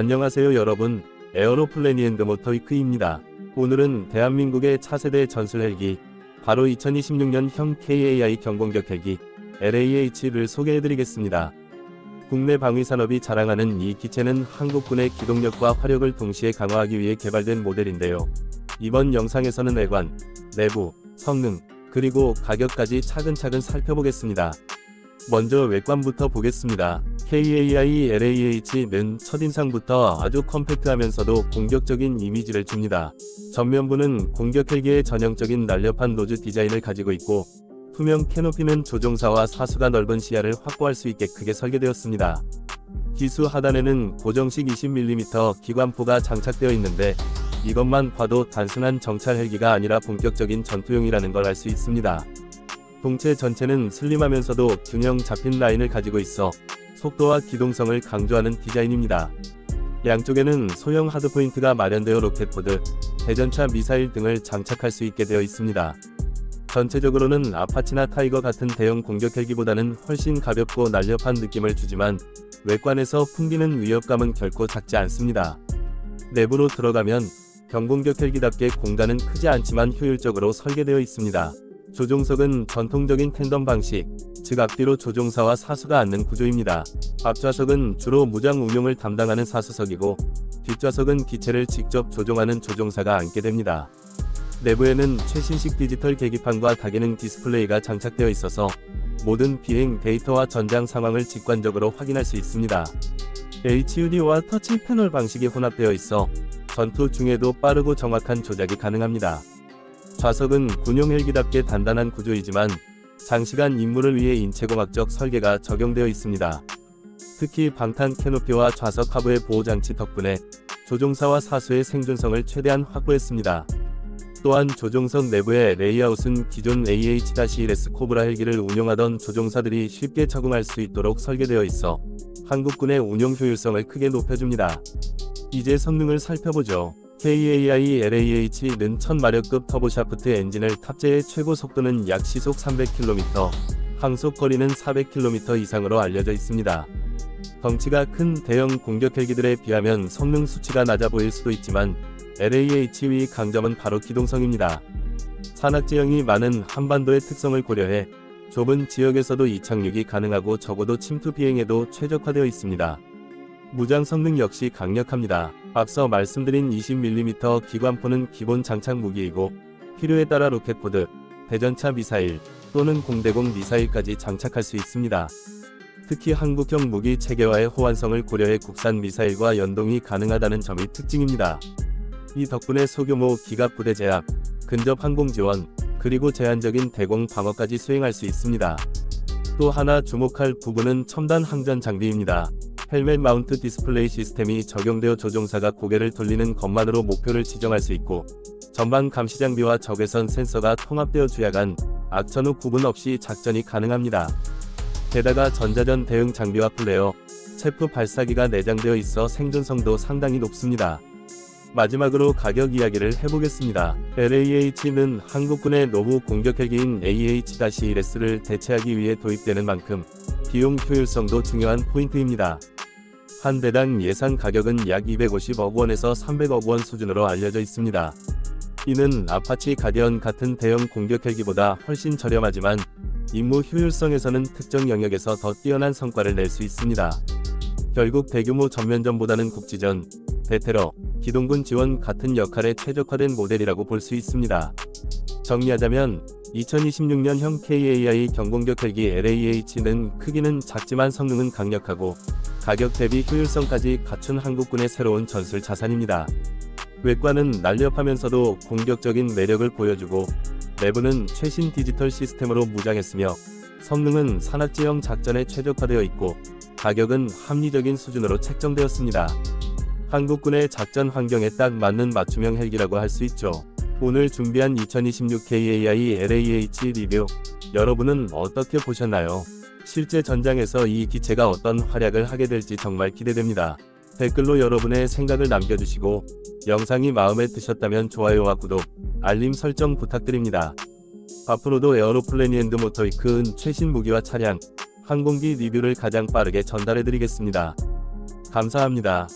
안녕하세요 여러분. 에어로플래니앤드 모터위크입니다. 오늘은 대한민국의 차세대 전술 헬기, 바로 2026년형 KAI 경공격 헬기 LAH를 소개해드리겠습니다. 국내 방위산업이 자랑하는 이 기체는 한국군의 기동력과 화력을 동시에 강화하기 위해 개발된 모델인데요. 이번 영상에서는 외관, 내부, 성능, 그리고 가격까지 차근차근 살펴보겠습니다. 먼저 외관부터 보겠습니다. KAI LAH는 첫인상부터 아주 컴팩트하면서도 공격적인 이미지를 줍니다. 전면부는 공격 헬기의 전형적인 날렵한 노즈 디자인을 가지고 있고 투명 캐노피는 조종사와 사수가 넓은 시야를 확보할 수 있게 크게 설계되었습니다. 기수 하단에는 고정식 20mm 기관포가 장착되어 있는데 이것만 봐도 단순한 정찰 헬기가 아니라 본격적인 전투용이라는 걸 알 수 있습니다. 동체 전체는 슬림하면서도 균형 잡힌 라인을 가지고 있어 속도와 기동성을 강조하는 디자인입니다. 양쪽에는 소형 하드포인트가 마련되어 로켓포드, 대전차 미사일 등을 장착할 수 있게 되어 있습니다. 전체적으로는 아파치나 타이거 같은 대형 공격 헬기보다는 훨씬 가볍고 날렵한 느낌을 주지만 외관에서 풍기는 위협감은 결코 작지 않습니다. 내부로 들어가면 경공격 헬기답게 공간은 크지 않지만 효율적으로 설계되어 있습니다. 조종석은 전통적인 텐덤 방식, 즉 앞뒤로 조종사와 사수가 앉는 구조입니다. 앞좌석은 주로 무장 운용을 담당하는 사수석이고 뒷좌석은 기체를 직접 조종하는 조종사가 앉게 됩니다. 내부에는 최신식 디지털 계기판과 다기능 디스플레이가 장착되어 있어서 모든 비행 데이터와 전장 상황을 직관적으로 확인할 수 있습니다. HUD와 터치 패널 방식이 혼합되어 있어 전투 중에도 빠르고 정확한 조작이 가능합니다. 좌석은 군용 헬기답게 단단한 구조이지만 장시간 임무를 위해 인체공학적 설계가 적용되어 있습니다. 특히 방탄 캐노피와 좌석 하부의 보호장치 덕분에 조종사와 사수의 생존성을 최대한 확보했습니다. 또한 조종석 내부의 레이아웃은 기존 AH-1S 코브라 헬기를 운용하던 조종사들이 쉽게 적응할 수 있도록 설계되어 있어 한국군의 운용 효율성을 크게 높여줍니다. 이제 성능을 살펴보죠. KAI LAH는 1000마력급 터보샤프트 엔진을 탑재해 최고 속도는 약 시속 300km, 항속 거리는 400km 이상으로 알려져 있습니다. 덩치가 큰 대형 공격 헬기들에 비하면 성능 수치가 낮아 보일 수도 있지만 LAH의 강점은 바로 기동성입니다. 산악 지형이 많은 한반도의 특성을 고려해 좁은 지역에서도 이착륙이 가능하고 적어도 침투 비행에도 최적화되어 있습니다. 무장 성능 역시 강력합니다. 앞서 말씀드린 20mm 기관포는 기본 장착 무기이고 필요에 따라 로켓포드, 대전차 미사일 또는 공대공 미사일까지 장착할 수 있습니다. 특히 한국형 무기 체계와의 호환성을 고려해 국산 미사일과 연동이 가능하다는 점이 특징입니다. 이 덕분에 소규모 기갑 부대 제압, 근접 항공 지원, 그리고 제한적인 대공 방어까지 수행할 수 있습니다. 또 하나 주목할 부분은 첨단 항전 장비입니다. 헬멧 마운트 디스플레이 시스템이 적용되어 조종사가 고개를 돌리는 것만으로 목표를 지정할 수 있고 전방 감시 장비와 적외선 센서가 통합되어 주야간, 악천 후 구분 없이 작전이 가능합니다. 게다가 전자전 대응 장비와 플레어, 체프 발사기가 내장되어 있어 생존성도 상당히 높습니다. 마지막으로 가격 이야기를 해보겠습니다. LAH는 한국군의 노후 공격 헬기인 AH-1S를 대체하기 위해 도입되는 만큼 비용 효율성도 중요한 포인트입니다. 한 대당 예상 가격은 약 250억 원에서 300억 원 수준으로 알려져 있습니다. 이는 아파치 가디언 같은 대형 공격 헬기보다 훨씬 저렴하지만 임무 효율성에서는 특정 영역에서 더 뛰어난 성과를 낼 수 있습니다. 결국 대규모 전면전보다는 국지전, 대테러, 기동군 지원 같은 역할에 최적화된 모델이라고 볼 수 있습니다. 정리하자면 2026년형 KAI 경공격 헬기 LAH는 크기는 작지만 성능은 강력하고 가격 대비 효율성까지 갖춘 한국군의 새로운 전술 자산입니다. 외관은 날렵하면서도 공격적인 매력을 보여주고 내부는 최신 디지털 시스템으로 무장했으며 성능은 산악지형 작전에 최적화되어 있고 가격은 합리적인 수준으로 책정되었습니다. 한국군의 작전 환경에 딱 맞는 맞춤형 헬기라고 할 수 있죠. 오늘 준비한 2026 KAI LAH 리뷰 여러분은 어떻게 보셨나요? 실제 전장에서 이 기체가 어떤 활약을 하게 될지 정말 기대됩니다. 댓글로 여러분의 생각을 남겨주시고 영상이 마음에 드셨다면 좋아요와 구독, 알림 설정 부탁드립니다. 앞으로도 에어로플래니앤드 모터위크은 최신 무기와 차량, 항공기 리뷰를 가장 빠르게 전달해드리겠습니다. 감사합니다.